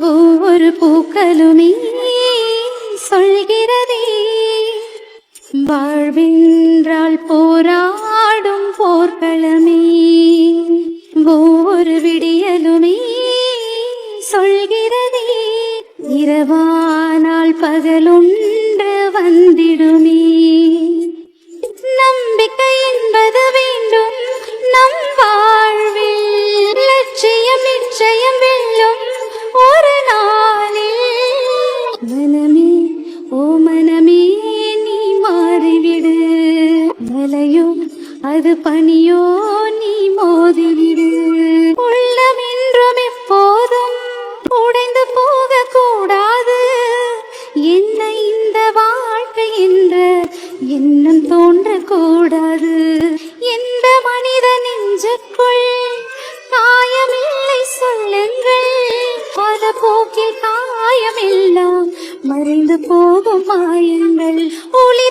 ஒவ்வொரு பூக்களுமே சொல்கிறதே. வாழ்வென்றால் போராடும் போர்க்களமே. ஒவ்வொரு விடியலுமே சொல்கிறதே. இரவானால் பகலுண்டு வந்திடுமே. நம்பிக்கை என்பது வேண்டும். நம் வாழ்வில் லட்சியம் நிச்சயம் வெல்லும். ஒரு நாளில் மனமே ஓ மனமே நீ மாறிவிடு. மலையோ அது பணியோ நீ மோதிவிடு. உள்ளம் என்றும் எப்போதும் உடைந்து போக கூடாது என்ன இந்த வாழ்க்கை என்ற எண்ணம் தோன்றக்கூடாது. போக்கில் காயமெல்லாம் மறைந்து போகும் மாயங்கள். ஒளி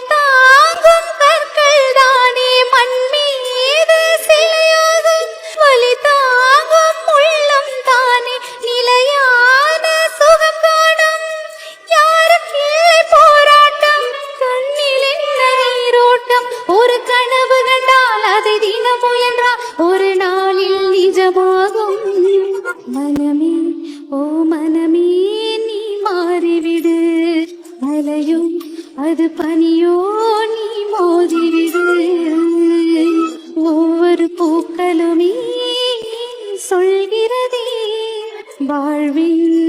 மழையும் அது பனியோ நீ மோதிவிடு ஒவ்வொரு பூக்களுமே சொல்கிறதே வாழ்வின்